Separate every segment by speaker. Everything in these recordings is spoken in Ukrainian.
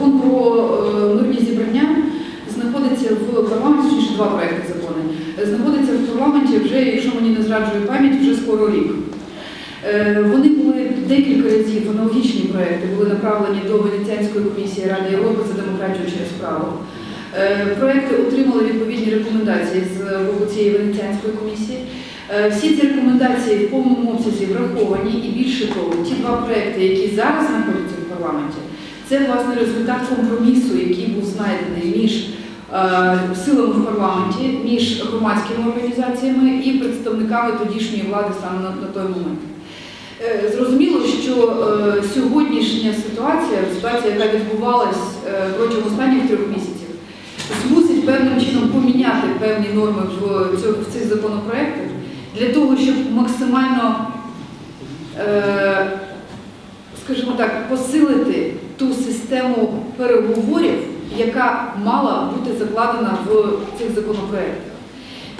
Speaker 1: Закон про е, мирні зібрання знаходиться в парламенті, точніше два проекти закони. Е, знаходиться в парламенті вже, якщо мені не зраджує пам'ять, вже скоро рік. Е, вони були декілька разів аналогічні проекти, були направлені до Венеціанської комісії Ради Європи за демократію через право. Проекти отримали відповідні рекомендації з боку цієї Венеціанської комісії. Всі ці рекомендації в повному обсязі враховані і більше того, ті два проекти, які зараз знаходяться в парламенті, це власне результат компромісу, який був знайдений між е, силами в парламенті, між громадськими організаціями і представниками тодішньої влади саме на, той момент. Е, Зрозуміло, що е, сьогоднішня ситуація, ситуація, яка відбувалась протягом останніх трьох місяців, змусить певним чином поміняти певні норми в, цих законопроектах для того, щоб максимально, скажімо так, посилити систему переговорів, яка мала бути закладена в цих законопроектах.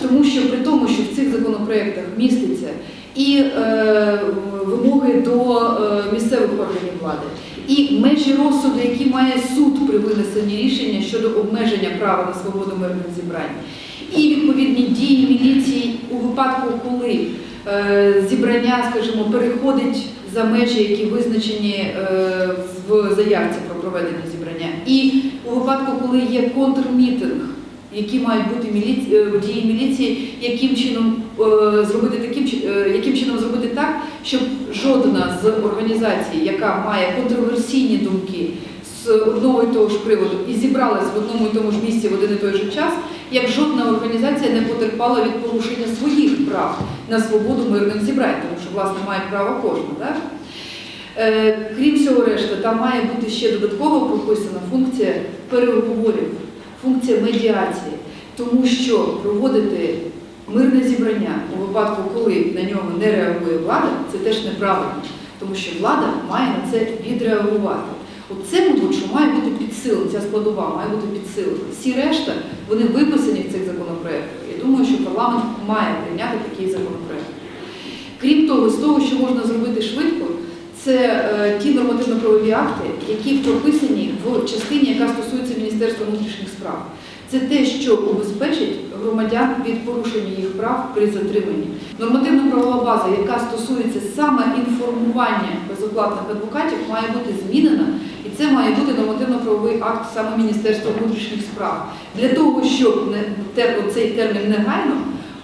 Speaker 1: Тому що при тому, що в цих законопроектах міститься і е, вимоги до е, місцевих органів влади, і межі розсуду, які має суд при винесенні рішення щодо обмеження права на свободу мирних зібрань, і відповідні дії міліції у випадку, коли е, зібрання, скажімо, переходить за межі, які визначені е, в заявці проведення зібрання, і у випадку, коли є контрмітинг, які мають бути міліці... е, дії міліції, яким чином е, зробити таким е, яким чином зробити так, щоб жодна з організацій, яка має контроверсійні думки з одного і того ж приводу і зібралась в одному і тому ж місці в один і той же час, як жодна організація не потерпала від порушення своїх прав на свободу мирних зібрань, тому що власне має право кожна. Так? Е, Крім всього решти, там має бути ще додатково прописана функція переговорів, функція медіації, тому що проводити мирне зібрання у випадку, коли на нього не реагує влада, це теж неправильно, тому що влада має на це відреагувати. Оце, мабуть, що має бути підсилено, ця складова має бути підсилена. Всі решта, вони виписані в цих законопроектах. Я думаю, що парламент має прийняти такий законопроект. Крім того, з того, що можна зробити швидко, це е, ті нормативно-правові акти, які прописані в частині, яка стосується Міністерства внутрішніх справ. Це те, що убезпечить громадян від порушення їх прав при затриманні. Нормативно-правова база, яка стосується саме інформування безоплатних адвокатів, має бути змінена, і це має бути нормативно-правовий акт саме Міністерства внутрішніх справ для того, щоб не те- цей термін негайно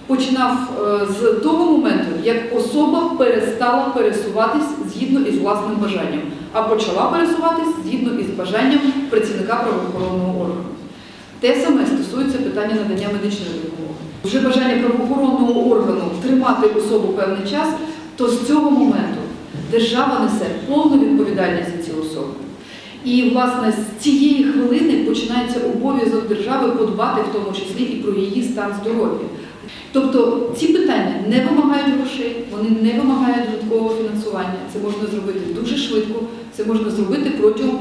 Speaker 1: починав е, з того моменту, як особа перестала пересуватись згідно із власним бажанням, а почала пересуватись згідно із бажанням працівника правоохоронного органу. Те саме стосується питання надання медичної допомоги. Вже бажання правоохоронного органу тримати особу певний час, то з цього моменту держава несе повну відповідальність за ці особи. І, власне, з цієї хвилини починається обов'язок держави подбати в тому числі і про її стан здоров'я. Тобто ці питання не вимагають грошей, вони не вимагають додаткового фінансування. Це можна зробити дуже швидко, це можна зробити протягом.